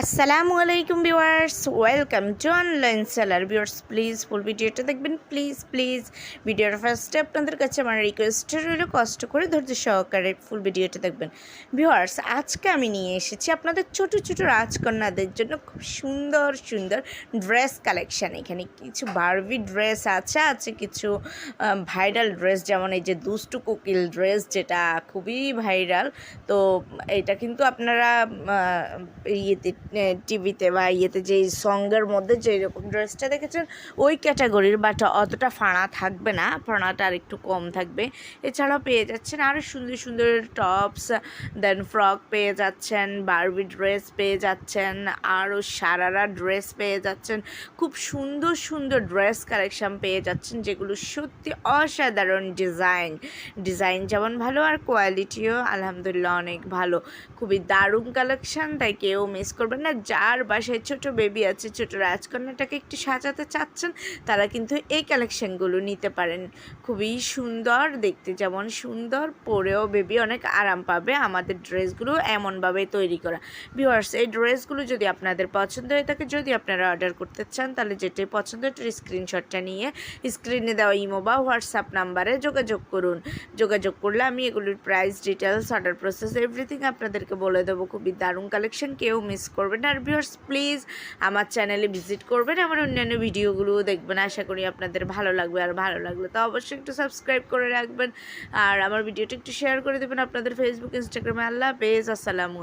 আসসালামু আলাইকুম viewers, welcome to online seller. Viewers, please full ভিডিওটা দেখবেন, প্লিজ প্লিজ। ভিডিওর ফার্স্টে আপনাদের কাছে আমার রিকোয়েস্ট রইল কষ্ট করে ধৈর্য সহকারে ফুল ভিডিওটা দেখবেন। ভিউয়ার্স, আজকে আমি নিয়ে এসেছি আপনাদের ছোট ছোট রাজকন্যাদের জন্য খুব সুন্দর সুন্দর ড্রেস কালেকশান এখানে কিছু বারবি ড্রেস আছে আছে কিছু ভাইরাল ড্রেস যেমন এই যে দুষ্টু কোকিল ড্রেস যেটা খুবই ভাইরাল তো এটা কিন্তু আপনারা ইয়েতে টিভিতে বা ইয়েতে যে সঙ্গের মধ্যে যে রকম ড্রেসটা দেখেছেন, ওই ক্যাটাগরির বাট অতটা ফাঁড়া থাকবে না। ফাঁড়াটা আর একটু কম থাকবে। এছাড়াও পেয়ে যাচ্ছেন আরও সুন্দর সুন্দর টপস দেন ফ্রক পেয়ে যাচ্ছেন বারবি ড্রেস পেয়ে যাচ্ছেন আরও সারারা ড্রেস পেয়ে যাচ্ছেন। খুব সুন্দর সুন্দর ড্রেস কালেকশন পেয়ে যাচ্ছেন, যেগুলো সত্যি অসাধারণ ডিজাইন ডিজাইন যেমন ভালো আর কোয়ালিটিও আলহামদুলিল্লাহ অনেক ভালো। খুবই দারুণ কালেকশন তাই কেউ মিস করবেন না, যার বাসায় ছোট বেবি আছে, ছোট রাজকন্যাটাকে একটু সাজাতে চাচ্ছেন, তারা কিন্তু এই কালেকশনগুলো নিতে পারেন। খুবই সুন্দর, দেখতে যেমন সুন্দর, পরেও বেবি অনেক আরাম পাবে আমাদের ড্রেসগুলো এমনভাবে তৈরি করা। ভিউয়ার্স এই ড্রেসগুলো যদি আপনাদের পছন্দ হয়ে থাকে যদি আপনারা অর্ডার করতে চান, তাহলে যেটাই পছন্দ এটার স্ক্রিনশটটা নিয়ে স্ক্রিনে দেওয়া ইমো বা হোয়াটসঅ্যাপ নাম্বারে যোগাযোগ করুন। যোগাযোগ করলে আমি এগুলোর price details order process everything আপনাদেরকে বলে দেবো। খুবই দারুণ কালেকশন কেউ মিস করবেন। আর ভিউয়ার্স প্লিজ আমার চ্যানেলে ভিজিট করবেন। আমার অন্যান্য ভিডিওগুলো দেখবেন। আশা করি আপনাদের ভালো লাগবে আর ভালো লাগলে তো অবশ্যই একটু সাবস্ক্রাইব করে রাখবেন। আর আমার ভিডিওটা একটু শেয়ার করে দেবেন আপনাদের ফেসবুক ইনস্টাগ্রামে আল্লাহ পেজ আসসালামু